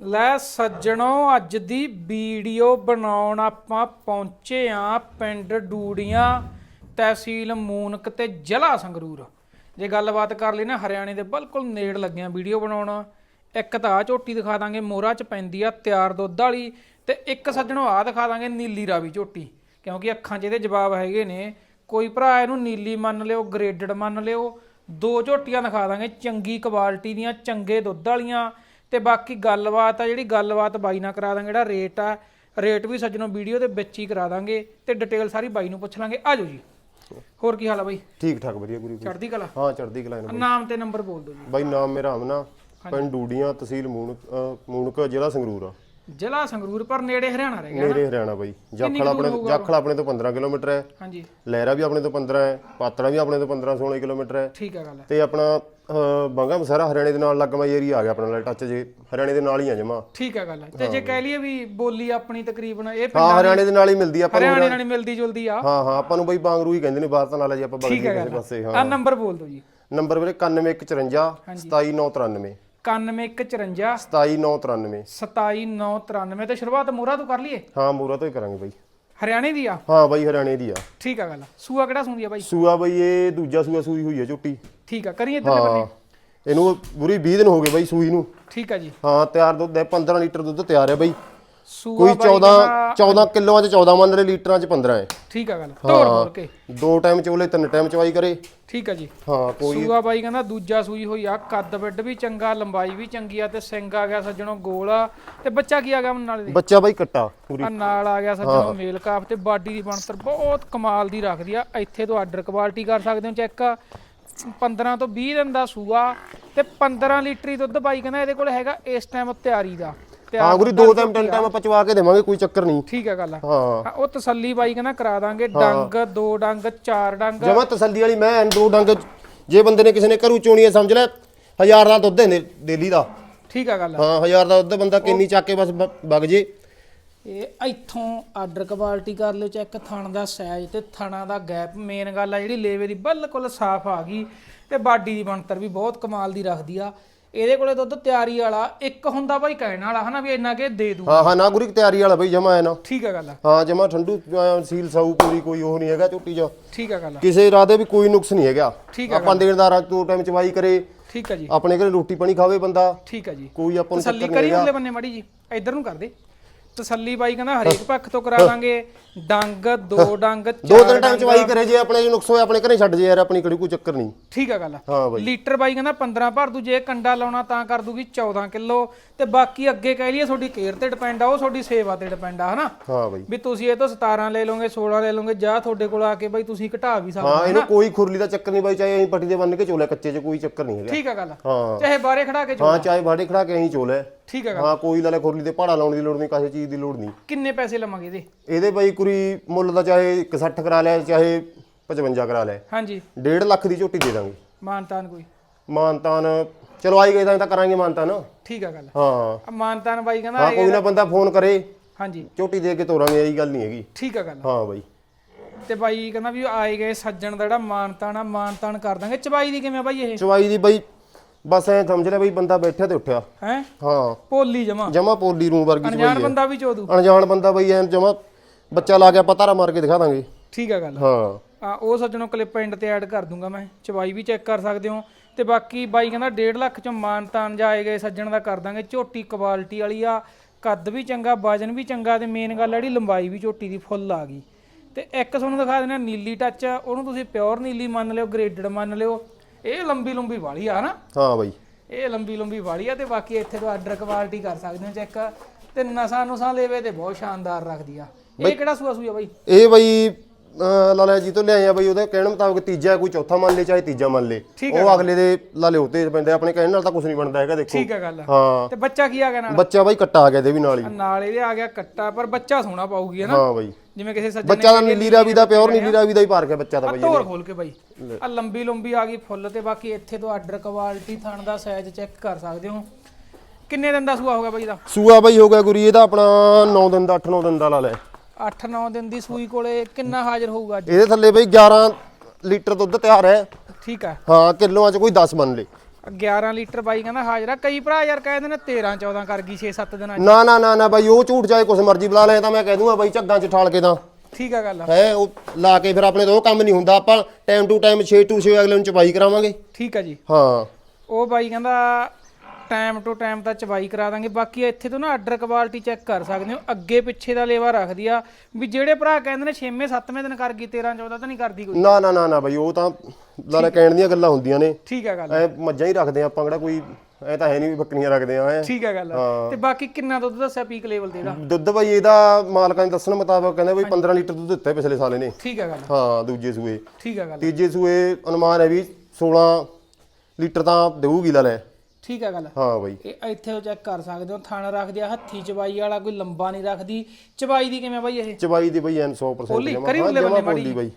ਲੈ ਸੱਜਣੋ, ਅੱਜ ਦੀ ਵੀਡੀਓ ਬਣਾਉਣ ਆਪਾਂ ਪਹੁੰਚੇ ਆ ਪਿੰਡ ਡੂੜੀਆਂ ਤਹਿਸੀਲ ਮੂਨਕ ਤੇ ਜ਼ਿਲ੍ਹਾ ਸੰਗਰੂਰ। ਜੇ ਗੱਲਬਾਤ ਕਰ ਲਈ ਨਾ, ਹਰਿਆਣੇ ਦੇ ਬਿਲਕੁਲ ਨੇੜ ਲੱਗਿਆ ਵੀਡੀਓ ਬਣਾਉਣ। ਇੱਕ ਤਾਂ ਆ ਝੋਟੀ ਦਿਖਾ ਦਾਂਗੇ, ਮੋਹਰਾ ਚ ਪੈਂਦੀ ਆ ਤਿਆਰ ਦੁੱਧ ਵਾਲੀ ਤੇ ਇੱਕ ਸੱਜਣੋ ਆ ਦਿਖਾ ਦਾਂਗੇ ਨੀਲੀ ਰਾਵੀ ਝੋਟੀ, ਕਿਉਂਕਿ ਅੱਖਾਂ 'ਚ ਇਹਦੇ ਜਵਾਬ ਹੈਗੇ ਨੇ। ਕੋਈ ਭਰਾ ਇਹਨੂੰ ਨੀਲੀ ਮੰਨ ਲਿਓ ਗ੍ਰੇਡਡ ਮੰਨ ਲਿਓ, ਦੋ ਝੋਟੀਆਂ ਦਿਖਾ ਦਾਂਗੇ, ਚੰਗੀ ਕੁਆਲਿਟੀ ਦੀਆਂ, ਚੰਗੇ ਦੁੱਧ ਵਾਲੀਆਂ। ਤੇ ਬਾਕੀ ਗੱਲਬਾਤ ਆ ਜਿਹੜੀ ਗੱਲਬਾਤ ਬਾਈ ਨਾਲ ਕਰਾ ਦਾਂਗੇ ਜਿਹੜਾ ਰੇਟ ਆ ਰੇਟ ਵੀ ਸੱਜਣੋ ਵੀਡੀਓ ਦੇ ਵਿੱਚ ਹੀ ਕਰਾ ਦਾਂਗੇ ਤੇ ਡਿਟੇਲ ਸਾਰੀ ਬਾਈ ਨੂੰ ਪੁੱਛ ਲਾਂਗੇ। ਆਜੋ ਜੀ। ਹੋਰ ਕੀ ਹਾਲ ਆ ਬਾਈ? ਠੀਕ ਠਾਕ ਵਧੀਆ ਗੁਰੂ ਚੜ੍ਹਦੀ ਕਲਾ? ਹਾਂ ਚੜਦੀ ਕਲਾ ਇਹਨਾਂ ਨਾਮ ਤੇ ਨੰਬਰ ਬੋਲ ਦਿਓ ਜੀ। ਬਾਈ ਨਾਮ ਮੇਰਾ ਅਮਨਾ ਪਿੰਡ ਡੂਡੀਆਂ ਤਹਿਸੀਲ ਮੂਨਕ ਮੂਨਕ ਜ਼ਿਲ੍ਹਾ ਸੰਗਰੂਰ ਆ। ਜ਼ਿਲ੍ਹਾ ਸੰਗਰੂਰ ਪਰ ਨੇੜੇ ਹਰਿਆਣਾ ਰਹਿ ਗਿਆ ਨੇੜੇ ਹਰਿਆਣਾ ਬਾਈ। ਜਾਖਲ ਆਪਣੇ ਜਾਖਲ ਆਪਣੇ ਤੋਂ 15 ਕਿਲੋਮੀਟਰ ਹੈ। ਹਾਂਜੀ। ਲਹਿਰਾ ਵੀ ਆਪਣੇ ਤੋਂ 15 ਹੈ ਪਾਤੜਾ ਵੀ ਆਪਣੇ ਤੋਂ 15 16 ਕਿਲੋਮੀਟਰ ਹੈ। ਠੀਕ ਆ ਗੱਲ ਤੇ ਆਪਣਾ ਬਾਂਗਾ ਮਸਾਰਾ ਹਰਿਆਣੇ ਦੇ ਨਾਲ ਲੱਗਮਾ ਏਰੀਆ ਆ ਗਿਆ ਆਪਣਾ ਨਾਲ ਟੱਚ ਜੇ ਹਰਿਆਣੇ ਦੇ ਨਾਲ ਹੀ ਆ ਜਮਾ। ਠੀਕ ਆ ਗੱਲ ਤੇ ਜੇ ਕਹਿ ਲਈਏ ਵੀ ਬੋਲੀ ਆਪਣੀ ਤਕਰੀਬਨ ਇਹ ਪਿੰਡ ਹਾਂ ਹਰਿਆਣੇ ਦੇ ਨਾਲ ਹੀ ਮਿਲਦੀ ਆ ਆਪਾਂ ਨੂੰ ਹਰਿਆਣੇ ਨਾਲ ਹੀ ਮਿਲਦੀ ਜੁਲਦੀ ਆ। ਹਾਂ ਹਾਂ ਆਪਾਂ ਨੂੰ ਬਾਈ ਬਾਂਗਰੂ ਹੀ ਕਹਿੰਦੇ ਨੇ ਬਾਹਰ ਤਾਂ ਨਾਲ ਜੀ ਆਪਾਂ ਬਗਲ ਕਿਸੇ ਪਾਸੇ ਹਾਂ। ਆ ਨੰਬਰ ਬੋਲ ਦਿਓ ਜੀ। ਨੰਬਰ ਵੀਰੇ 9154 27993 9154 27993 27993 ਤੇ ਸ਼ੁਰੂਆਤ ਮੋਰਾ ਤੋਂ ਕਰ ਲਈਏ? ਹਾਂ ਮੂਰਾ ਤੋਂ ਹੀ ਕਰਾਂਗੇ ਬਾਈ। ਹਰਿਆਣੇ ਦੀ ਆ? ਹਾਂ ਬਾਈ ਹਰਿਆਣੇ ਦੀ ਆ। ਠੀਕ ਆ ਗੱਲ। ਸੂਆ ਕਿਹੜਾ ਸੁਣਦੀ ਆ ਬਾਈ? ਸੂਆ ਬਈ ਇਹ ਦੂਜਾ ਸੂਆ ਸੂਈ ਹੋਈ ਹੈ ਝੋਟੀ। ਠੀਕ ਆ ਕਰੀਏ ਇੱਧਰਲੇ ਬੰਨੇ? ਹਾਂ ਇਹਨੂੰ ਪੂਰੀ 20 ਦਿਨ ਹੋ ਗਏ ਬਾਈ ਸੂਈ ਨੂੰ। ਠੀਕ ਆ ਜੀ। ਹਾਂ ਤਿਆਰ ਦੁੱਧ ਹੈ 15 ਲੀਟਰ ਦੁੱਧ ਤਿਆਰ ਹੈ ਬਾਈ। ਕੋਈ ਬਾਈ 14 14 ਕਿਲੋਆਂ ਚ 14 ਮੰਨ ਲੈ ਲੀਟਰਾਂ ਚ 15 ਹੈ ਠੀਕ ਆ ਗੱਲ ਤੋੜ ਤੋੜ ਕੇ। ਦੋ ਟਾਈਮ ਚੋਲੇ ਤਿੰਨ ਟਾਈਮ ਚਵਾਈ ਕਰੇ। ਠੀਕ ਆ ਜੀ। ਹਾਂ ਕੋਈ ਸੂਆ ਬਾਈ ਕਹਿੰਦਾ ਦੂਜਾ ਸੂਈ ਹੋਈ ਆ ਕੱਦ ਵੱਡ ਵੀ ਚੰਗਾ ਲੰਬਾਈ ਵੀ ਚੰਗੀ ਆ ਤੇ ਸਿੰਘ ਆ ਗਿਆ ਸੱਜਣੋ ਗੋਲ ਆ। ਤੇ ਬੱਚਾ ਕੀ ਆ ਗਿਆ ਨਾਲ ਦੇ? ਬੱਚਾ ਬਾਈ ਕੱਟਾ ਪੂਰੀ। ਆ ਨਾਲ ਆ ਗਿਆ ਸੱਜਣੋ ਮੇਲ ਕਾਫ ਤੇ ਬਾਡੀ ਦੀ ਬਣਤਰ ਬਹੁਤ ਕਮਾਲ ਦੀ ਰੱਖਦੀ ਆ। ਇੱਥੇ ਤੋਂ ਆਰਡਰ ਕੁਆਲਿਟੀ ਕਰ ਸਕਦੇ ਹੋ ਚੈੱਕ 15 ਤੋਂ 20 ਦਿਨ ਦਾ ਸੂਆ ਤੇ 15 ਲੀਟਰ ਦੁੱਧ ਬਾਈ ਕਹਿੰਦਾ ਇਹਦੇ ਕੋਲ ਹੈਗਾ ਇਸ ਟਾਈਮ ਤਿਆਰੀ ਦਾ। ਹਾਂ ਗੁਰੀ ਦੋ ਟਾਈਮ ਤਿੰਨ ਟਾਈਮ ਆਪਾਂ ਚਵਾ ਕੇ ਦੇਵਾਂਗੇ ਕੋਈ ਚੱਕਰ ਨਹੀਂ। ਠੀਕ ਆ ਗੱਲ ਹਾਂ। ਹਾਂ, ਉਹ ਤਸੱਲੀ ਬਾਈ ਕਹਿੰਦਾ ਕਰਾ ਦਾਂਗੇ ਡੰਗ ਦੋ ਡੰਗ ਚਾਰ ਡੰਗ। ਜਮਾ ਤਸੱਲੀ ਵਾਲੀ ਮੈਂ ਦੋ ਡੰਗ ਜੇ ਬੰਦੇ ਨੇ ਕਿਸੇ ਨੇ ਘਰੂ ਚੋਣੀ ਹੈ ਸਮਝ ਲੈ ਹਜ਼ਾਰ ਦਾ ਦੁੱਧ ਹੈ ਡੇਲੀ ਦਾ। ਠੀਕ ਆ ਗੱਲ ਹਾਂ ਹਜ਼ਾਰ ਦਾ ਦੁੱਧ ਬੰਦਾ ਕਿੰਨੀ ਚੱਕ ਕੇ ਬਸ ਵਗ ਜੇ। ਇਹ ਇੱਥੋਂ ਆਰਡਰ ਕੁਆਲਿਟੀ ਕਰ ਲਿਓ ਚੈੱਕ ਥਣ ਦਾ ਸਾਈਜ਼ ਤੇ ਥਣਾ ਦਾ ਗੈਪ ਮੇਨ ਗੱਲ ਆ ਜਿਹੜੀ ਲੇਵੇ ਦੀ ਬਿਲਕੁਲ ਸਾਫ਼ ਆ ਗਈ ਤੇ ਬਾਡੀ ਦੀ ਬਣਤਰ ਵੀ ਬਹੁਤ ਕਮਾਲ ਦੀ ਰੱਖਦੀ ਆ। ਇਹਦੇ ਕੋਲੇ ਦੁੱਧ ਤਿਆਰੀ ਵਾਲਾ ਇੱਕ ਹੁੰਦਾ ਬਾਈ ਕਹਿਣ ਵਾਲਾ ਹਨਾ ਵੀ ਇੰਨਾ ਕਿ ਦੇ ਦੂ। ਹਾਂ ਹਾਂ ਨਾ ਗੁਰੀ ਤਿਆਰੀ ਵਾਲਾ ਬਈ ਜਮਾ ਹੈ ਨਾ। ਠੀਕ ਆ ਗੱਲ ਹਾਂ ਜਮਾ ਠੰਡੂ ਸੀਲ ਸਾਊ ਪੂਰੀ ਕੋਈ ਉਹ ਨਹੀਂ ਹੈਗਾ ਝੋਟੀ ਚ। ਠੀਕ ਆ ਗੱਲ ਕਿਸੇ ਰਾਦੇ ਵੀ ਕੋਈ ਨੁਕਸ ਨਹੀਂ ਹੈਗਾ। ਠੀਕ ਆ ਆਪਾਂ ਦੇਣਦਾਰ ਦੋ ਟਾਈਮ ਚਵਾਈ ਕਰੇ। ਠੀਕ ਆ ਜੀ। ਆਪਣੇ ਘਰੇ ਰੋਟੀ ਪਾਣੀ ਖਾਵੇ ਬੰਦਾ। ਠੀਕ ਆ ਜੀ। ਕੋਈ ਆਪਾਂ ਨੂੰ ਤਸੱਲੀ ਚੱਕਰ ਕਰੀ ਨਹੀਂ ਉਰਲੇ ਹੈਗਾ ਬੰਨੇ ਮੜੀ ਜੀ। ਇੱਧਰ ਨੂੰ ਕਰ ਦੇ। ਤਸੱਲੀ ਬਾਈ ਕਹਿੰਦਾ ਹਰੇਕ ਪੱਖ ਤੋਂ ਕਰਾ ਦਾਂਗੇ ਡੰਗ ਦੋ ਡੰਗ ਦੋ ਤਿੰਨ ਟਾਈਮ ਚਵਾਈ ਕਰੇ ਜੇ ਆਪਣੇ ਜੇ ਨੁਕਸ ਆਪਣੇ ਘਰੇ ਛੱਡ ਜੇ ਯਾਰ ਆਪਣੀ ਕਿਹੜੀ ਕੋਈ ਚੱਕਰ ਨਹੀਂ। ਠੀਕ ਆ ਗੱਲ। ਹਾਂ ਬਾਈ। ਲੀਟਰ ਬਾਈ ਕਹਿੰਦਾ 15 ਭਰ ਦੂ ਜੇ ਕੰਡਾ ਲਾਉਣਾ ਤਾਂ ਕਰ ਦੂਗੀ 14 ਕਿਲੋ। ਤੇ ਬਾਕੀ ਅੱਗੇ ਕਹਿ ਲਈਏ ਤੁਹਾਡੀ ਕੇਅਰ ਤੇ ਡਿਪੈਂਡ ਆ ਉਹ ਤੁਹਾਡੀ ਸੇਵਾ ਤੇ ਡਿਪੈਂਡ ਆ ਹਨਾ? ਹਾਂ ਬਾਈ। ਵੀ ਤੁਸੀਂ ਇਹ ਤੋਂ 17 ਲੈ ਲਓਗੇ 16 ਲੈ ਲਓਗੇ ਜਾਂ ਤੁਹਾਡੇ ਕੋਲ ਆ ਕੇ ਬਾਈ ਤੁਸੀਂ ਘਟਾ ਵੀ ਸਕਦੇ ਹਾਂ ਹੋ ਇਹਨੂੰ ਕੋਈ ਖੁਰਲੀ ਦਾ ਚੱਕਰ ਨਹੀਂ ਬਾਈ ਚਾਹੇ ਅਸੀਂ ਪੱਟੀ ਦੇ ਬੰਨ ਕੇ ਚੋਲੇ ਕੱਚੇ 'ਚ ਕੋਈ ਚੱਕਰ ਨਹੀਂ ਹੈਗਾ। ਠੀਕ ਆ ਗੱਲ। ਹਾਂ। ਚਾਹੇ ਬਾਰੇ ਖੜਾ ਕੇ ਚੋ ਹਾਂ ਚਾਹੇ ਬਾੜੇ ਖੜਾ ਕੇ ਅਸੀਂ ਚੋਲੇ ਠੀਕ ਗੱਲ। ਹਾਂ ਕੋਈ ਲਾਲੇ ਖੁਰਲੀ ਤੇ ਪਹਾੜਾ ਲਾਉਣ ਦੀ ਲੋੜ ਨਹੀਂ ਕਿਸੇ ਚੀਜ਼ ਦੀ ਲੋੜ ਨਹੀਂ। ਕਿੰਨੇ ਪੈਸੇ ਲਵਾਂਗੇ ਇਹਦੇ? ਇਹਦੇ ਬਾਈ ਕੁਰੀ ਮੁੱਲ ਦਾ ਚਾਹੇ 61 ਕਰਾ ਲਿਆ ਚਾਹੇ 55 ਕਰਾ ਲਿਆ। ਹਾਂਜੀ। 1.5 ਲੱਖ ਦੀ ਝੋਟੀ ਦੇ ਦਾਂਗੇ। ਮਾਨਤਾਨ ਕੋਈ? ਮਾਨਤਾਨ ਚਲੋ ਆਈ ਗਏ ਤਾਂ ਤਾਂ ਕਰਾਂਗੇ ਮਾਨਤਾਨ। ਠੀਕ ਆ ਗੱਲ। ਹਾਂ। ਆ ਮਾਨਤਾਨ ਬਾਈ ਕਹਿੰਦਾ ਹਾਂ ਕੋਈ ਨਾ ਬੰਦਾ ਫੋਨ ਕਰੇ। ਹਾਂਜੀ। ਝੋਟੀ ਦੇ ਕੇ ਤੋਰਾਂਗੇ ਇਹੀ ਗੱਲ ਨਹੀਂ ਹੈਗੀ। ਠੀਕ ਆ ਗੱਲ। ਹਾਂ ਬਾਈ। ਤੇ ਬਾਈ ਕਹਿੰਦਾ ਵੀ ਆਏ ਗਏ ਸੱਜਣ ਦਾ ਜਿਹੜਾ ਮਾਨਤਾਨ ਆ ਮਾਨਤਾਨ ਕਰ ਦਾਂਗੇ। ਚਬਾਈ ਦੀ ਕਿਵੇਂ ਆ ਬਾਈ ਇਹ? ਚਵਾਈ ਦੀ ਬਾਈ ਬਸ ਐ ਸਮਝ ਲੈ ਬਈ ਬੰਦਾ ਬੈਠਿਆ ਤੇ ਉੱਠਿਆ। ਹੈ? ਹਾਂ। ਭੋਲੀ ਜਮਾ। ਜਮਾ ਪੋਲੀ ਰੂਮ ਵਰਗੀ ਚਵਾਈ ਅਣਜਾਣ ਬੰਦਾ ਵੀ ਚੋਦੂ। ਅਣਜਾਣ ਬੰਦਾ ਬਈ ਐਨ ਜਮਾ ਬੱਚਾ ਲਾ ਕੇ ਆਪਾਂ ਧਾਰਾ ਮਾਰ ਕੇ ਦਿਖਾ ਦਾਂਗੇ। ਠੀਕ ਆ ਗੱਲ। ਹਾਂ। ਆ ਉਹ ਸੱਜਣੋਂ ਕਲਿੱਪ ਐਂਡ ਤੇ ਐਡ ਕਰ ਦੂੰਗਾ ਮੈਂ। ਚਵਾਈ ਵੀ ਚੈੱਕ ਕਰ ਸਕਦੇ ਹੋ। ਤੇ ਬਾਕੀ ਬਾਈ ਕਹਿੰਦਾ 1.5 ਲੱਖ ਚੋਂ ਮਾਨਤਾਨ ਜਾਏ ਗਏ ਸੱਜਣ ਦਾ ਕਰ ਦਾਂਗੇ। ਝੋਟੀ ਕੁਆਲਿਟੀ ਵਾਲੀ ਆ। ਕੱਦ ਵੀ ਚੰਗਾ ਵਜਨ ਵੀ ਚੰਗਾ ਤੇ ਮੇਨ ਗੱਲ ਜਿਹੜੀ ਲੰਬਾਈ ਵੀ ਝੋਟੀ ਦੀ ਫੁੱਲ ਆ ਗਈ। ਤੇ ਇੱਕ ਤੁਹਾਨੂੰ ਦਿਖਾ ਦਿੰਦਾ ਨੀਲੀ ਟੱਚ ਉਹਨੂੰ ਤੁਸੀਂ ਪਿਓਰ ਨੀਲੀ ਮੰਨ ਲਿਓ ਗ੍ਰੇਡਡ ਮੰਨ ਲਿਓ। ਇਹ ਲੰਬੀ ਲੰਬੀ ਵਾਲੀ ਆ ਹਨਾ ਹਾਂ ਬਾਈ। ਇਹ ਲੰਬੀ ਲੰਬੀ ਵਾਲੀ ਆ ਤੇ ਬਾਕੀ ਇੱਥੇ ਤੋਂ ਆਰਡਰ ਕੁਆਲਿਟੀ ਕਰ ਸਕਦੇ ਹੋ ਚੈੱਕ ਤੇ ਨਸਾਂ ਨੁਸਾਂ ਲੈਵੇ ਤੇ ਬਹੁਤ ਸ਼ਾਨਦਾਰ ਰੱਖਦੀ ਆ। ਇਹ ਕਿਹੜਾ ਸੂਆ ਸੂਆ ਬਾਈ? ਇਹ ਬਈ ਲਾਲਾ ਜੀ ਤੋਂ ਲਿਆਏ ਆ ਬਈ ਉਹਦੇ ਕਹਿਣ ਮੁਤਾਬਕ ਤੀਜਾ ਕੋਈ ਚੌਥਾ ਮੰਨ ਲੇ ਚਾਹੇ ਤੀਜਾ ਮੰਨ ਲੇ। ਉਹ ਅਗਲੇ ਦੇ ਲਾਲੇ ਉੱਤੇ ਪੈਂਦੇ ਆਪਣੇ ਕਹਿਣ ਨਾਲ ਤਾਂ ਕੁਝ ਨਹੀਂ ਬਣਦਾ ਹੈਗਾ ਦੇਖੋ। ਠੀਕ ਆ ਗੱਲ। ਹਾਂ। ਤੇ ਬੱਚਾ ਕੀ ਆ ਗਿਆ ਨਾਲ? ਬੱਚਾ ਬਾਈ ਕੱਟਾ ਆ ਗਿਆ ਇਹਦੇ ਵੀ ਨਾਲ ਹੀ। ਨਾਲ ਇਹਦੇ ਆ ਗਿਆ ਕੱਟਾ ਪਰ ਬੱਚਾ ਸੋਹਣਾ ਪਾਊਗੀ ਹਨਾ ਹਾਂ ਬਾਈ। ਜਿਵੇਂ ਕਿਸੇ ਸੱਜਣ ਬੱਚਾ ਦਾ ਨੀਲੀ ਰਾਵੀ ਦਾ ਪਿਓਰ ਨੀਲੀ ਰਾਵੀ ਦਾ ਹੀ ਪਾਰਕ ਹੈ ਬੱਚਾ ਦਾ ਬਾਈ ਤੋਰ ਖੋਲ ਕੇ ਬਾਈ। ਆ ਲੰਬੀ ਲੰਬੀ ਆ ਗਈ ਫੁੱਲ ਤੇ ਬਾਕੀ ਇੱਥੇ ਤੋਂ ਆਰਡਰ ਕੁਆਲਿਟੀ ਥਣ ਦਾ ਸਾਈਜ਼ ਚੈੱਕ ਕਰ ਸਕਦੇ ਹੋ। ਕਿੰਨੇ ਦਿਨ ਦਾ ਸੂਆ ਹੋਗਾ ਬਾਈ ਦਾ ਸੂਆ ਬਾਈ ਹੋ ਗਿਆ ਗੁਰੀ ਇਹਦਾ ਆਪਣਾ 9 ਦਿਨ ਦਾ 8-9 ਦਿਨ ਦਾ ਲਾ ਲੈ 8-9 ਦਿਨ ਦੀ ਸੂਈ ਕੋਲੇ ਕਿੰਨਾ ਹਾਜ਼ਰ ਹੋਊਗਾ ਅੱਜ? ਇਹਦੇ ਥੱਲੇ ਬਈ 11 ਲੀਟਰ ਦੁੱਧ ਤਿਆਰ ਹੈ। ਠੀਕ ਆ ਹਾਂ ਕਿਲੋਆਂ ਚ ਕੋਈ 10 ਮੰਨ ਲੇ। 11 ਲੀਟਰ ਬਾਈ ਕਹਿੰਦਾ ਹਾਜ਼ਰਾ ਕਈ ਭਰਾ ਯਾਰ ਕਹਿੰਦੇ ਨੇ 13 14 ਕਰ ਗਈ 6-7 ਦਿਨਾਂ ਚ। ਨਾ ਨਾ ਨਾ ਨਾ ਬਾਈ ਉਹ ਝੂਠ ਚਾਹੇ ਕੁਛ ਮਰਜ਼ੀ ਬੁਲਾ ਲੈ ਤਾਂ ਮੈਂ ਕਹਿ ਦੂੰਗਾ ਬਾਈ ਝੱਗਾਂ 'ਚ ਠਾਲ ਕੇ ਤਾਂ। ਠੀਕ ਆ ਗੱਲ ਹੈ ਉਹ ਲਾ ਕੇ ਫਿਰ ਆਪਣੇ ਤੋਂ ਉਹ ਕੰਮ ਨਹੀਂ ਹੁੰਦਾ। ਆਪਾਂ ਟਾਈਮ ਟੂ ਟਾਈਮ 6 ਟੂ 6 ਅਗਲੇ ਨੂੰ ਚਪਾਈ ਕਰਾਵਾਂਗੇ। ਠੀਕ ਆ ਜੀ। ਹਾਂ। ਉਹ ਬਾਈ ਕਹਿੰਦਾ ਟਾਈਮ ਟੂ ਟਾਈਮ ਤਾਂ ਚਵਾਈ ਕਰਾ ਦਾਂਗੇ। ਬਾਕੀ ਇੱਥੇ ਤੋਂ ਨਾ ਆਰਡਰ ਕੁਆਲਿਟੀ ਚੈੱਕ ਕਰ ਸਕਦੇ ਹੋ। ਅੱਗੇ ਪਿੱਛੇ ਦਾ ਲੇਵਾ ਰੱਖਦੀ ਆ। ਵੀ ਜਿਹੜੇ ਭਰਾ ਕਹਿੰਦੇ ਨੇ 6ਵੇਂ 7ਵੇਂ ਦਿਨ ਕਰ ਗਈ 13 14 ਤਾਂ ਨਹੀਂ ਕਰਦੀ ਕੋਈ। ਨਾ ਨਾ ਨਾ ਨਾ ਬਾਈ ਉਹ ਤਾਂ ਲਾਲੇ ਕਹਿਣ ਦੀਆਂ ਗੱਲਾਂ ਹੁੰਦੀਆਂ ਨੇ। ਠੀਕ ਆ ਗੱਲ। ਐ ਮੱਝਾਂ ਹੀ ਰੱਖਦੇ ਆ ਆਪਾਂ ਕਿਹੜਾ ਕੋਈ ਐ ਤਾਂ ਹੈ ਨਹੀਂ ਵੀ ਬੱਕਰੀਆਂ ਰੱਖਦੇ ਆ ਐ। ਠੀਕ ਆ ਗੱਲ। ਤੇ ਬਾਕੀ ਕਿੰਨਾ ਦੁੱਧ ਦੱਸਿਆ ਪੀਕ ਲੈਵਲ ਤੇ ਇਹਦਾ? ਦੁੱਧ ਬਾਈ ਇਹਦਾ ਮਾਲਕਾਂ ਦੇ ਦੱਸਣ ਮੁਤਾਬਕ ਕਹਿੰਦੇ ਬਈ 15 ਲੀਟਰ ਦੁੱਧ ਦਿੱਤਾ ਪਿਛਲੇ ਸਾਲ ਨੇ ਠੀਕ ਆ ਗੱਲ। ਹਾਂ ਦੂਜੇ ਸੂਏ। ਠੀਕ ਆ ਗੱਲ। ਤੀਜੇ ਸੂਏ ਅਨੁਮਾਨ ਹੈ ਵੀ 16 ਲੀਟਰ ਤਾਂ ਦੇਊਗੀ ਲਾ ਲੈ। ਠੀਕ ਆ ਗੱਲ? ਹਾਂ ਬਾਈ। ਇਹ ਇੱਥੇ ਉਹ ਚੈੱਕ ਕਰ ਸਕਦੇ ਹੋ ਥਣ ਰੱਖਦੀ ਆ ਹੱਥੀ ਚਵਾਈ ਵਾਲਾ ਕੋਈ ਲੰਬਾ ਨਹੀਂ ਰੱਖਦੀ। ਚਵਾਈ ਦੀ ਕਿਵੇਂ ਬਾਈ ਇਹ? ਚਬਾਈ ਦੀ ਬਈ ਐਨ 100% ਖੋਲੀ ਜਮਾ। ਕਰੀ ਹਾਂ ਜਮਾ ਬੰਨੇ ਮਾੜੀ ਬਾਈ।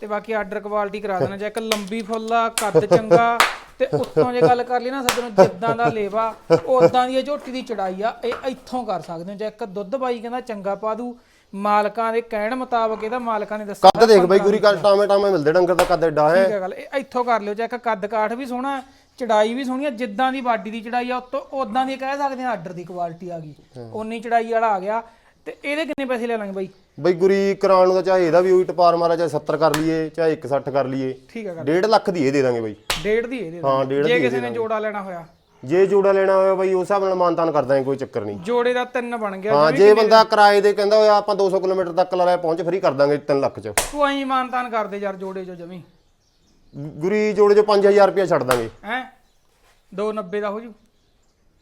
ਤੇ ਬਾਕੀ ਆਰਡਰ ਕੁਆਲਿਟੀ ਕਰਾ ਦੇਣਾ ਚੈੱਕ ਲੰਬੀ ਫੁੱਲਾ ਕੱਦ ਚੰਗਾ ਤੇ ਉੱਤੋਂ ਜੇ ਗੱਲ ਕਰ ਲਈ ਨਾ ਸੱਜਣੋ ਜਿੱਦਾਂ ਦਾ ਲੇਵਾ ਉਦਾਂ ਦੀ ਝੋਟੀ ਦੀ ਚੜਾਈ ਆ ਇਹ ਇੱਥੋਂ ਕਰ ਸਕਦੇ ਹੋ। ਚੈੱਕ ਦੁੱਧ ਬਾਈ ਕਹਿੰਦਾ ਚੰਗਾ ਪਾ ਦੂ ਮਾਲਕਾਂ ਦੇ ਕਹਿਣ ਮੁਤਾਬਕ ਇਹਦਾ ਮਾਲਕਾਂ ਨੇ ਦੱਸਿਆ ਕੱਦ ਦੇਖ ਬਾਈ ਗੁਰੀ ਕੱਦ ਟਾਵੇਂ ਟਾਵੇਂ ਮਿਲਦੇ ਡੰਗਰ ਦਾ ਕੱਦ ਐਡਾ ਹੈ। ਠੀਕ ਹੈ ਗੱਲ ਇਹ ਇੱਥੋਂ ਕਰ ਲਿਓ ਚੈੱਕ ਕੱਦ ਕਾਠ ਵੀ ਸੋਹਣਾ ਚੜਾਈ ਵੀ ਸੋਹਣੀ ਆ ਜਿੱਦਾਂ ਦੀ ਬਾਡੀ ਦੀ ਚੜਾਈ ਆ ਉਤੋਂ ਉਦਾਂ ਦੀ ਕਹਿ ਸਕਦੇ ਆ ਆਰਡਰ ਦੀ ਕੁਆਲਿਟੀ ਆ ਗਈ। ਉਨੀ ਚੜਾਈ ਵਾਲਾ ਆ ਗਿਆ ਤੇ ਇਹਦੇ ਕਿੰਨੇ ਪੈਸੇ ਲੈ ਲਾਂਗੇ ਬਾਈ? ਬਈ ਗੁਰੀ ਕਰਾਉਣ ਨੂੰ ਤਾਂ ਚਾਹੇ ਇਹਦਾ ਵੀ ਉਹੀ ਟਪਾਰ ਮਾਰਾ ਚਾਹੇ 70 ਕਰ ਲਈਏ ਚਾਹੇ 160 ਕਰ ਲਈਏ। ਠੀਕ ਹੈ ਗੱਲ। 1.5 ਲੱਖ ਦੀ ਇਹ ਦੇ ਦਾਂਗੇ ਬਾਈ। ਡੇਢ ਦੀ ਇਹਦੇ ਹਾਂ ਡੇਢ ਜੇ ਦੀ ਕਿਸੇ ਨੇ ਜੋੜਾ ਲੈਣਾ ਹੋਇਆ। ਜੇ ਜੋੜਾ ਲੈਣਾ ਹੋਇਆ ਬਾਈ ਉਸ ਹਿਸਾਬ ਨਾਲ ਮਾਨਤਾਨ ਕਰ ਦਾਂਗੇ ਕੋਈ ਚੱਕਰ ਨਹੀਂ। ਜੋੜੇ ਦਾ ਤਿੰਨ ਬਣ ਗਿਆ ਹਾਂ ਜੇ ਬੰਦਾ ਕਿਰਾਏ ਦੇ ਕਹਿੰਦਾ ਹੋਇਆ ਆਪਾਂ 200 ਕਿਲੋਮੀਟਰ ਤੱਕ ਲਾ ਲੈ ਪਹੁੰਚ ਫਰੀ ਕਰ ਦਾਂਗੇ 3 ਲੱਖ ਚ। ਤੂੰ ਐਂ ਮਾਨਤਾਨ ਕਰਦੇ ਯਾਰ ਜੋੜੇ ਚੋਂ ਜਮੀ। ਗੁਰੀ ਜੋੜੇ ਚ 5000 ਰੁਪਇਆ ਛੱਡ ਦਾਂਗੇ। ਹੈ? 290 ਦਾ ਹੋ ਜੂ।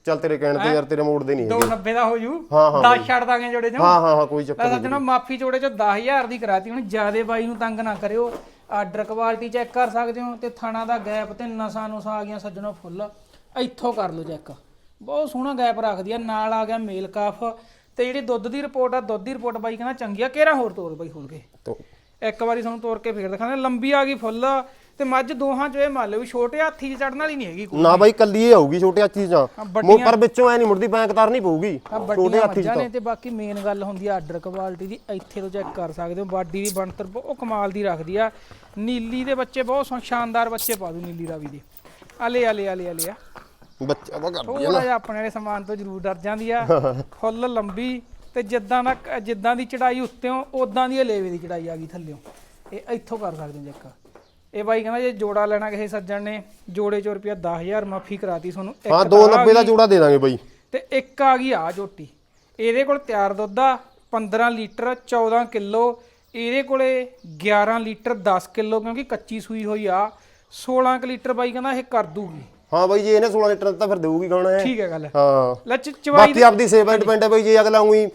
ਚੱਲ ਤੇਰੇ ਕਹਿਣ ਤੇ ਯਾਰ ਤੇਰੇ ਮੋੜ ਦੇ ਨਹੀਂ ਹੈਗੇ। 290 ਦਾ ਹੋ ਜੂ। ਹਾਂ, ਹਾਂ 10 ਛੱਡ ਦਾਂਗੇ ਜੋੜੇ ਚੋਂ। ਹਾਂ ਹਾਂ ਹਾਂ ਕੋਈ ਚੱਕਰ ਤਾਂ ਸੱਜਣੋ ਮਾਫੀ ਜੋੜੇ ਚੋਂ 10000 ਦੀ ਕਰਾਤੀ ਹੁਣ ਜਿਆਦੇ ਬਾਈ ਨੂੰ ਤੰਗ ਨਾ ਕਰਿਓ। ਆਰਡਰ ਕੁਆਲਿਟੀ ਚੈੱਕ ਕਰ ਸਕਦੇ ਹੋ ਤੇ ਥਾਣਾ ਦਾ ਗੈਪ ਤੇ ਨਸਾਂ ਨੁਸਾਂ ਆ ਗਈਆਂ ਸੱਜਣੋ ਫੁੱਲ। ਇੱਥੋਂ ਕਰ ਲਓ ਚੈੱਕ। ਬਹੁਤ ਸੋਹਣਾ ਗੈਪ ਰੱਖਦੀ ਆ ਨਾਲ ਆ ਗਿਆ ਮੇਲ ਕਾਫ। ਤੇ ਜਿਹੜੀ ਦੁੱਧ ਦੀ ਰਿਪੋਰਟ ਆ ਦੁੱਧ ਦੀ ਰਿਪੋਰਟ ਬਾਈ ਕਹਿੰਦਾ ਚੰਗੀ ਆ ਕਿਹੜਾ ਹੋਰ ਤੋਰ ਬਾਈ ਖੋਲ ਕੇ? ਤੋ ਇੱਕ ਵਾਰੀ ਤੁਹਾਨੂੰ ਤੋਰ ਕੇ ਫੇਰ ਦਿਖਾਉਂਦੇ ਲੰਬੀ ਆ ਗਈ ਫੁੱਲ ਤੇ ਮੱਝ ਦੋਹਾਂ ਚੋਂ ਇਹ ਮੰਨ ਲਓ ਵੀ ਛੋਟੇ ਹਾਥੀ ਚੜਨ ਵਾਲੀ ਨਹੀਂ ਹੈਗੀ ਕੋਈ। ਨਾ ਬਾਈ ਕੱਲੀ ਇਹ ਆਊਗੀ ਛੋਟੇ ਹਾਥੀ ਜਾਂ ਹਾਂ, ਮੋ ਪਰ ਵਿੱਚੋਂ ਐ ਨਹੀਂ ਮੁੜਦੀ ਬੈਂਕ ਤਾਰ ਨਹੀਂ ਪਊਗੀ। ਛੋਟੇ ਹਾਥੀ ਮੱਝਾਂ ਨੇ ਤੇ ਬਾਕੀ ਮੇਨ ਗੱਲ ਹੁੰਦੀ ਆ ਆਰਡਰ ਕੁਆਲਿਟੀ ਦੀ ਇੱਥੇ ਤੋਂ ਚੈੱਕ ਕਰ ਸਕਦੇ ਹੋ ਬਾਡੀ ਦੀ ਬਣਤਰ ਬਹੁਤ ਕਮਾਲ ਦੀ ਰੱਖਦੀ ਆ। ਨੀਲੀ ਦੇ ਬੱਚੇ ਬਹੁਤ ਸ਼ਾਨਦਾਰ ਬੱਚੇ ਪਾ ਦੂ ਨੀਲੀ ਰਾਵੀ ਦੇ। ਆਲੇ ਆਲੇ ਆਲੇ ਆਲੇ ਆ। ਬੱਚਾ ਵਾ ਕਰਦੀ ਥੋੜਾ ਜਿਹਾ ਆਪਣੇ ਵਾਲੇ ਸਮਾਨ ਤੋਂ ਜ਼ਰੂਰ ਡਰ ਜਾਂਦੀ ਆ। ਫੁੱਲ ਲੰਬੀ ਤੇ ਜਿੱਦਾਂ ਦਾ ਜਿੱਦਾਂ ਦੀ ਚੜਾਈ ਉੱਤੇੋਂ ਉਦਾਂ ਦੀ ਇਹ ਲੇਵੇ ਦੀ ਚੜਾਈ ਆ ਗਈ ਥੱਲਿਓਂ। ਇਹ ਇੱਥੋਂ ਕਰ ਸਕਦੇ ਹੋ ਚੈੱਕ। ਇਹ ਬਾਈ ਕਹਿੰਦਾ ਜੇ ਜੋੜਾ ਲੈਣਾ ਕਿਸੇ ਸੱਜਣ ਨੇ ਜੋੜੇ ਚੋਂ ਰੁਪਿਆ 10000 ਮਾਫੀ ਕਰਾਤੀ ਤੁਹਾਨੂੰ ਇੱਕ ਹਾਂ ਤਾਂ ਆ 290 ਦਾ ਜੋੜਾ ਦੇ ਦਾਂਗੇ ਬਾਈ। ਤੇ ਇੱਕ ਆ ਗਈ ਆ ਝੋਟੀ। ਇਹਦੇ ਕੋਲ ਤਿਆਰ ਦੁੱਧ ਆ 15 ਲੀਟਰ 14 ਕਿਲੋ। ਇਹਦੇ ਕੋਲੇ 11 ਲੀਟਰ 10 ਕਿਲੋ ਕਿਉਂਕਿ ਕੱਚੀ ਸੂਈ ਹੋਈ ਆ। 16 ਕੁ ਲੀਟਰ ਬਾਈ ਕਹਿੰਦਾ ਇਹ ਕਰ ਦੂਗੀ। ਹਾਂ ਬਾਈ ਜੇ ਇਹਨੇ 16 ਲੀਟਰ ਦਿੱਤਾ ਫਿਰ ਦੇਊਗੀ ਗਾਣਾ ਹੈ? ਠੀਕ ਹੈ ਗੱਲ। ਹਾਂ। ਲੈ ਚ- ਚਵਾਈ ਬਾਕੀ ਆਪਦੀ ਸੇਵਾ ਡਿਪੈਂਡ ਹੈ ਬਾਈ ਜੇ ਅਗਲਾ ਉਹੀ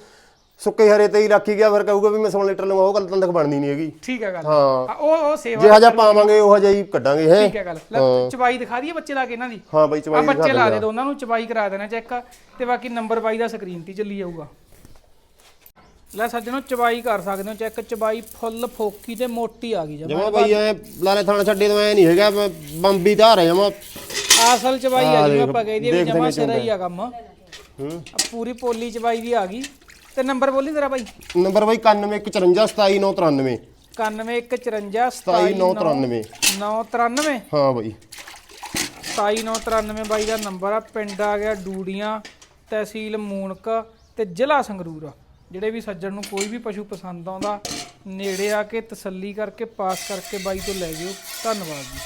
ਸੁੱਕੇ ਹਰੇ ਤੇ ਹੀ ਰੱਖੀ ਗਿਆ ਫਿਰ ਕਹੂਗਾ ਵੀ ਮੈਂ 16 ਲੀਟਰ ਲਵਾਂ ਉਹ ਗੱਲ ਤਾਂ ਤੱਕ ਬਣਨੀ ਨਹੀਂ ਹੈਗੀ। ਠੀਕ ਹੈ ਗੱਲ। ਹਾਂ। ਆ, ਉਹ ਉਹ ਸੇਵਾ ਜੇ ਹਜਾ ਪਾਵਾਂਗੇ ਉਹ ਹਜਾ ਹੀ ਕੱਢਾਂਗੇ ਹੈ। ਠੀਕ ਹੈ ਗੱਲ। ਲੈ ਚਵਾਈ ਦਿਖਾ ਦਈਏ ਬੱਚੇ ਲਾ ਕੇ ਇਹਨਾਂ ਦੀ। ਹਾਂ ਬਾਈ ਆ ਚਵਾਈ ਬੱਚੇ ਲਾ ਦੇ ਦੋਨਾਂ ਨੂੰ ਚਵਾਈ ਕਰਾ ਦੇਣਾ ਚੈੱਕ। ਤੇ ਬਾਕੀ ਨੰਬਰ ਬਾਈ ਦਾ ਸਕਰੀਨ ਤੇ ਚੱਲੀ ਜਾਊਗਾ। ਲੈ ਸੱਜਣੋ ਚਵਾਈ ਕਰ ਸਕਦੇ ਹੋ ਚੈੱਕ। ਚਵਾਈ ਫੁੱਲ ਫੋਕੀ ਤੇ ਮੋਟੀ ਆ ਗਈ ਜਮਾ। ਜਮਾ ਬਾਈ ਐ ਲਾਲੇ ਥਾਣਾ ਛੱਡੇ ਤੋਂ ਐ ਨਹੀਂ ਹੈਗਾ ਮੈਂ ਬੰਬੀ ਧਾਰ ਜਮਾ ਅਸਲ ਚਵਾਈ ਆ ਜਿਵੇਂ ਆਪਾਂ ਕਹਿ ਦਈਏ ਵੀ ਜਮਾ ਸਿਰਾ ਹੀ ਆ ਕੰਮ। ਹੂੰ। ਪੂਰੀ ਪੋਲੀ ਚਵਾਈ ਦੀ ਆ ਗਈ। ਤੇ ਨੰਬਰ ਬੋਲੀ ਤੇਰਾ ਬਾਈ। ਨੰਬਰ ਬਾਈ 9154 27993 9154 27993 993 ਹਾਂ ਬਾਈ। 27993 ਬਾਈ ਦਾ ਨੰਬਰ ਆ। ਪਿੰਡ ਆ ਗਿਆ ਡੂੜੀਆਂ ਤਹਿਸੀਲ ਮੂਨਕ ਤੇ ਜ਼ਿਲ੍ਹਾ ਸੰਗਰੂਰ। ਜਿਹੜੇ ਵੀ ਸੱਜਣ ਨੂੰ ਕੋਈ ਵੀ ਪਸ਼ੂ ਪਸੰਦ ਆਉਂਦਾ ਨੇੜੇ ਆ ਕੇ ਤਸੱਲੀ ਕਰਕੇ ਪਾਸ ਕਰਕੇ ਬਾਈ ਤੋਂ ਲੈ ਜਿਓ। ਧੰਨਵਾਦ ਜੀ।